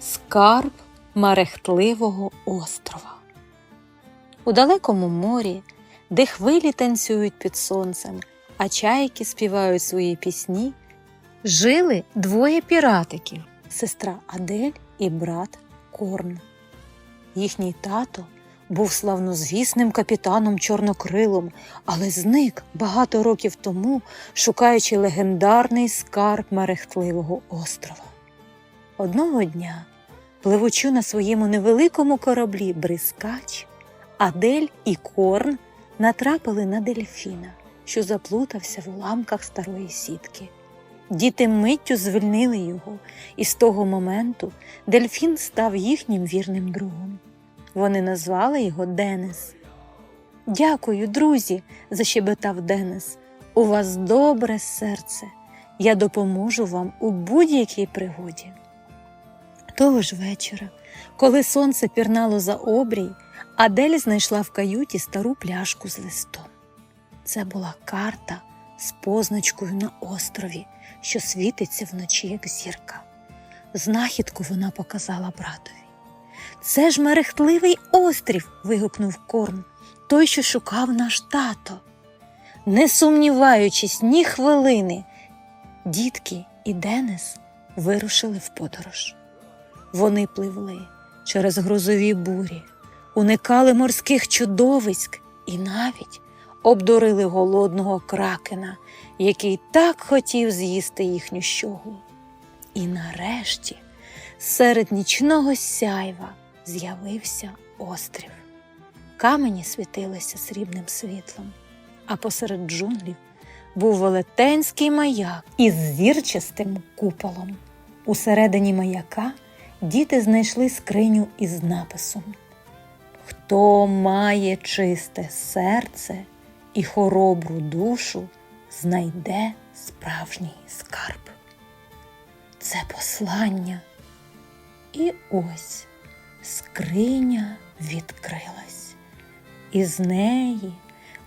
Скарб мерехтливого острова. У далекому морі, де хвилі танцюють під сонцем, а чайки співають свої пісні, жили двоє піратиків сестра Адель і брат Корн. Їхній тато був славнозвісним капітаном Чорнокрилом, але зник багато років тому, шукаючи легендарний скарб мерехтливого острова. Одного дня, пливучи на своєму невеликому кораблі Брискач, Адель і Корн натрапили на дельфіна, що заплутався в уламках старої сітки. Діти миттю звільнили його, і з того моменту дельфін став їхнім вірним другом. Вони назвали його Денис. Дякую, друзі, защебетав Денис. У вас добре серце. Я допоможу вам у будь-якій пригоді. Того ж вечора, коли сонце пірнало за обрій, Адель знайшла в каюті стару пляшку з листом. Це була карта з позначкою на острові, що світиться вночі, як зірка. Знахідку вона показала братові. Це ж мерехтливий острів. вигукнув Корн, той, що шукав наш тато. Не сумніваючись ні хвилини, дітки і Денис вирушили в подорож. Вони пливли через грозові бурі, уникали морських чудовиськ і навіть обдурили голодного кракена, який так хотів з'їсти їхню щоглу. І нарешті серед нічного сяйва з'явився острів. Камені світилися срібним світлом, а посеред джунглів був велетенський маяк із зірчастим куполом. Усередині маяка діти знайшли скриню із написом Хто має чисте серце і хоробру душу, знайде справжній скарб. Це послання. І ось скриня відкрилась, і з неї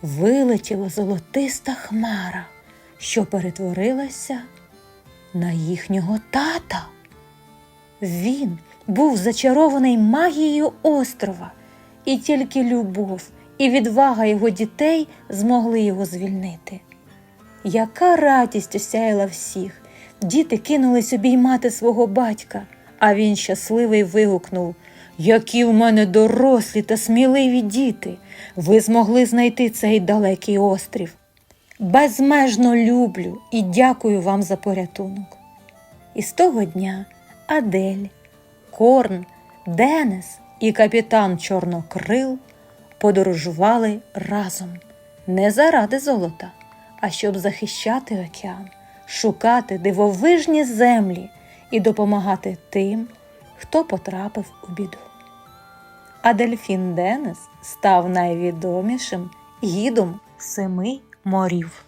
вилетіла золотиста хмара, що перетворилася на їхнього тата. Він був зачарований магією острова, і тільки любов і відвага його дітей змогли його звільнити. Яка радість осяяла всіх! Діти кинулись обіймати свого батька, а він щасливий вигукнув Які в мене дорослі та сміливі діти! Ви змогли знайти цей далекий острів. Безмежно люблю і дякую вам за порятунок. І з того дня Адель, Корн, Денис і капітан Чорнокрил подорожували разом не заради золота, а щоб захищати океан, шукати дивовижні землі і допомагати тим, хто потрапив у біду. А дельфін Денис став найвідомішим гідом семи морів.